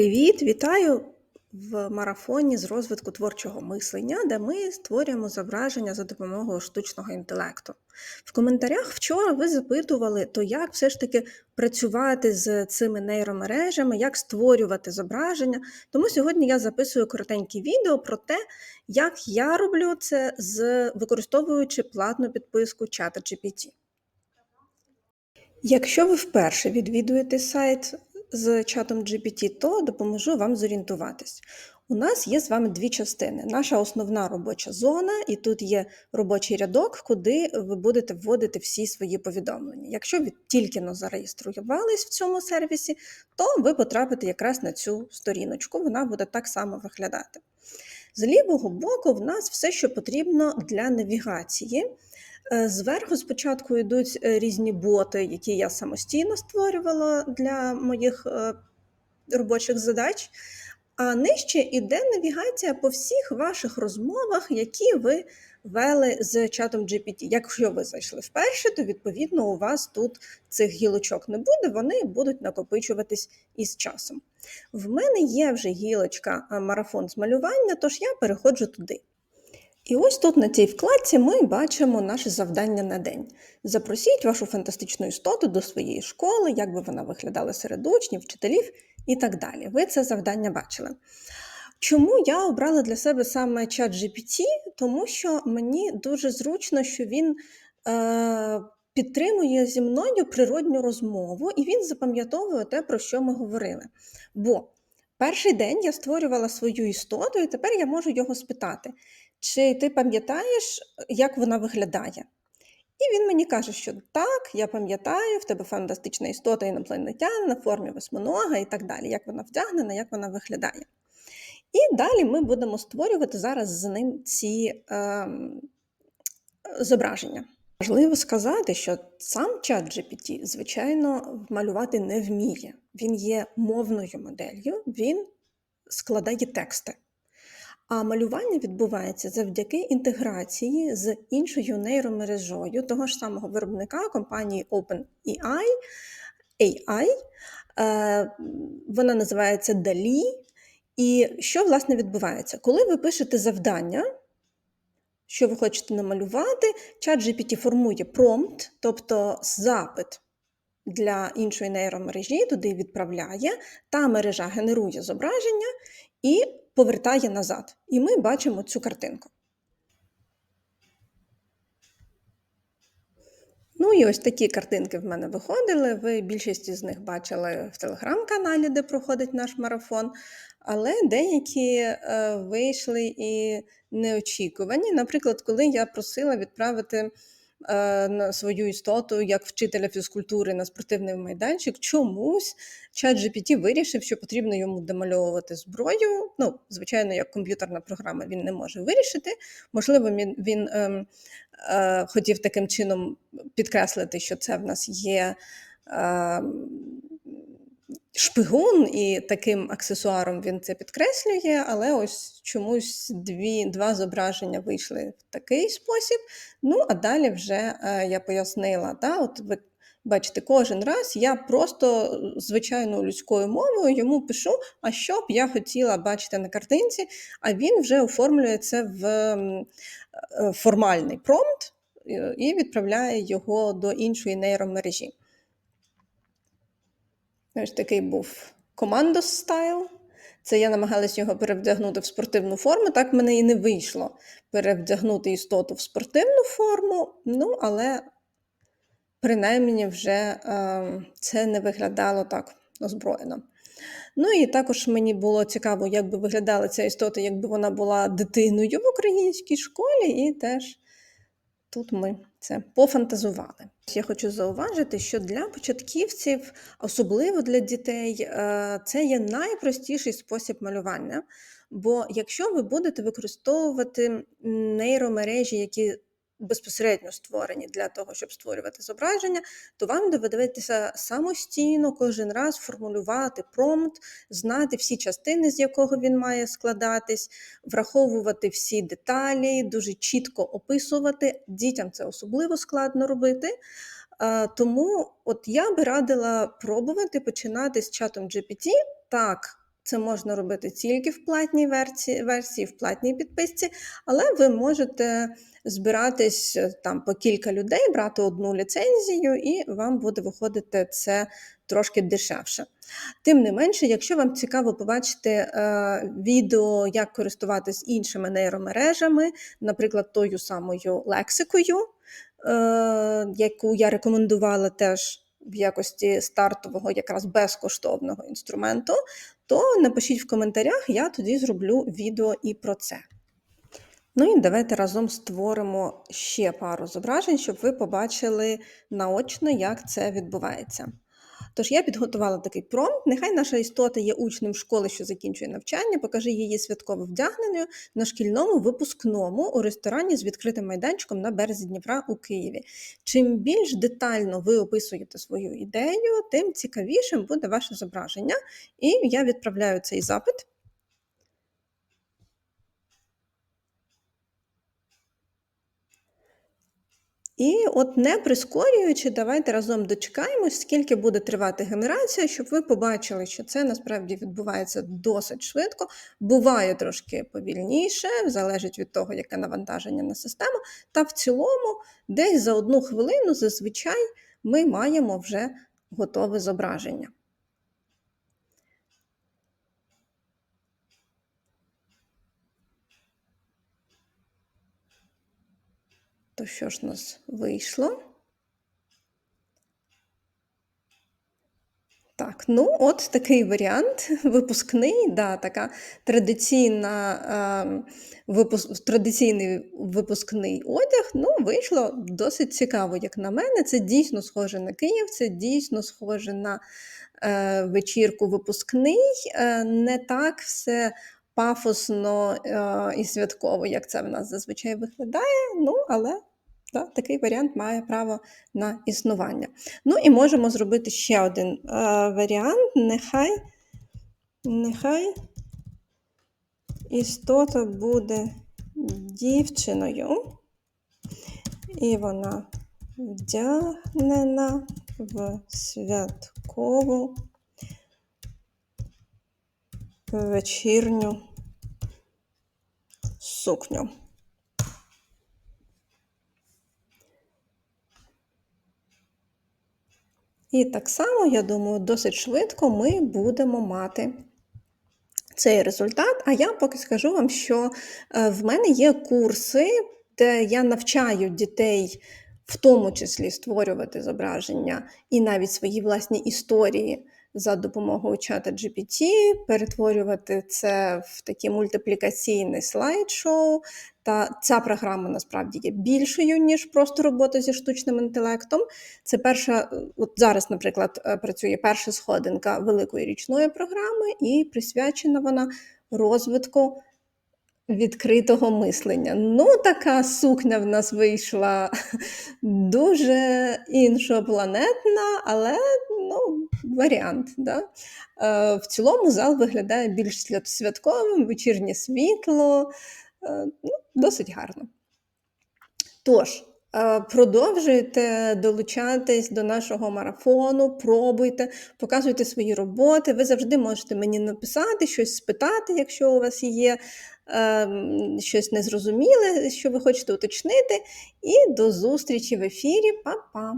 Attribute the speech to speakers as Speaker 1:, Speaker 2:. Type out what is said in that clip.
Speaker 1: Привіт, вітаю в марафоні з розвитку творчого мислення, де ми створюємо зображення за допомогою штучного інтелекту. В коментарях вчора ви запитували, то як все ж таки працювати з цими нейромережами, як створювати зображення. Тому сьогодні я записую коротеньке відео про те, як я роблю це з використовуючи платну підписку ChatGPT. Якщо ви вперше відвідуєте сайт з чатом GPT, то допоможу вам зорієнтуватись. У нас є з вами дві частини: наша основна робоча зона, і тут є робочий рядок, куди ви будете вводити всі свої повідомлення. Якщо ви тільки но зареєструвались в цьому сервісі, то ви потрапите якраз на цю сторіночку, вона буде так само виглядати. З лівого боку, в нас все, що потрібно для навігації. Е, Зверху спочатку йдуть е, різні боти, які я самостійно створювала для моїх е, робочих задач. А нижче йде навігація по всіх ваших розмовах, які ви вели з чатом GPT. Якщо ви зайшли вперше, то відповідно у вас тут цих гілочок не буде, вони будуть накопичуватись із часом. В мене є вже гілочка марафон з малювання, тож я переходжу туди. І ось тут на цій вкладці ми бачимо наше завдання на день. Запросіть вашу фантастичну істоту до своєї школи, як би вона виглядала серед учнів, вчителів і так далі. Ви це завдання бачили. Чому я обрала для себе саме чат GPT? Тому що мені дуже зручно, що він е, підтримує зі мною природню розмову, і він запам'ятовує те, про що ми говорили. Бо перший день я створювала свою істоту, і тепер я можу його спитати. Чи ти пам'ятаєш, як вона виглядає? І він мені каже, що так, я пам'ятаю, в тебе фантастична істота інопланетяна на формі восьминога і так далі, як вона вдягнена, як вона виглядає. І далі ми будемо створювати зараз з ним ці е, зображення. Важливо сказати, що сам чат GPT, звичайно, малювати не вміє. Він є мовною моделлю, він складає тексти. А малювання відбувається завдяки інтеграції з іншою нейромережою того ж самого виробника компанії OpenAI. AI. Е, Вона називається DALI. І що, власне, відбувається? Коли ви пишете завдання, що ви хочете намалювати, чат GPT формує промпт, тобто запит для іншої нейромережі, туди відправляє, та мережа генерує зображення і повертає назад. І ми бачимо цю картинку. Ну і ось такі картинки в мене виходили. Ви більшість з них бачили в телеграм-каналі, де проходить наш марафон. Але деякі е, вийшли і неочікувані. Наприклад, коли я просила відправити на свою істоту як вчителя фізкультури на спортивний майданчик, чомусь чат GPT вирішив, що потрібно йому демальовувати зброю. Ну, звичайно, як комп'ютерна програма він не може вирішити. Можливо, він він е, е, хотів таким чином підкреслити, що це в нас є. Е, шпигун, і таким аксесуаром він це підкреслює, але ось чомусь дві, два зображення вийшли в такий спосіб. Ну, а далі вже е, я пояснила, да, от ви бачите, кожен раз я просто звичайною людською мовою йому пишу, а що б я хотіла бачити на картинці, а він вже оформлює це в е, формальний промпт е, і відправляє його до іншої нейромережі. Ось такий був командос стайл. Це я намагалась його перевдягнути в спортивну форму. Так мене і не вийшло перевдягнути істоту в спортивну форму, ну, але принаймні вже е, це не виглядало так озброєно. Ну і також мені було цікаво, як би виглядала ця істота, якби вона була дитиною в українській школі, і теж тут ми це пофантазували. Я хочу зауважити, що для початківців, особливо для дітей, е, це є найпростіший спосіб малювання. Бо якщо ви будете використовувати нейромережі, які безпосередньо створені для того, щоб створювати зображення, то вам доведеться самостійно кожен раз формулювати промпт, знати всі частини, з якого він має складатись, враховувати всі деталі, дуже чітко описувати. Дітям це особливо складно робити. Тому от я би радила пробувати починати з чатом GPT. Так, Це можна робити тільки в платній версії, версії в платній підписці, але ви можете збиратись е, там по кілька людей, брати одну ліцензію, і вам буде виходити це трошки дешевше. Тим не менше, якщо вам цікаво побачити е, відео, як користуватись іншими нейромережами, наприклад, тою самою лексикою, е, яку я рекомендувала теж в якості стартового, якраз безкоштовного інструменту, то напишіть в коментарях, я тоді зроблю відео і про це. Ну і давайте разом створимо ще пару зображень, щоб ви побачили наочно, як це відбувається. Тож я підготувала такий промпт. Нехай наша істота є учнем школи, що закінчує навчання, покажи її святково вдягненою на шкільному випускному у ресторані з відкритим майданчиком на березі Дніпра у Києві. Чим більш детально ви описуєте свою ідею, тим цікавішим буде ваше зображення. І я відправляю цей запит. І от не прискорюючи, давайте разом дочекаємось, скільки буде тривати генерація, щоб ви побачили, що це насправді відбувається досить швидко. Буває трошки повільніше, залежить від того, яке навантаження на систему. Та в цілому, десь за одну хвилину зазвичай ми маємо вже готове зображення. То що ж у нас вийшло? Так, ну от такий варіант випускний, да, така традиційна, е, випуск, традиційний випускний одяг. Ну, вийшло досить цікаво, як на мене. Це дійсно схоже на Київ, це дійсно схоже на е, вечірку випускний. Е, не так все пафосно е, і святково, як це в нас зазвичай виглядає. Ну, але Да, такий варіант має право на існування. Ну і можемо зробити ще один е, варіант. Нехай, нехай істота буде дівчиною, і вона вдягнена в святкову вечірню сукню. І так само, я думаю, досить швидко ми будемо мати цей результат. А я поки скажу вам, що е, в мене є курси, де я навчаю дітей, в тому числі створювати зображення і навіть свої власні історії за допомогою чата GPT, перетворювати це в такі мультиплікаційне слайд-шоу. Та ця програма насправді є більшою, ніж просто робота зі штучним інтелектом. Це перша, от зараз, наприклад, е, працює перша сходинка великої річної програми, і присвячена вона розвитку відкритого мислення. Ну, така сукня в нас вийшла дуже іншопланетна, але ну, варіант. Да? Е, В цілому зал виглядає більш святковим, вечірнє світло, е, ну, досить гарно. Тож, е, Продовжуйте долучатись до нашого марафону, пробуйте, показуйте свої роботи. Ви завжди можете мені написати, щось спитати, якщо у вас є Ем, щось незрозуміле, що ви хочете уточнити. І до зустрічі в ефірі. Па-па!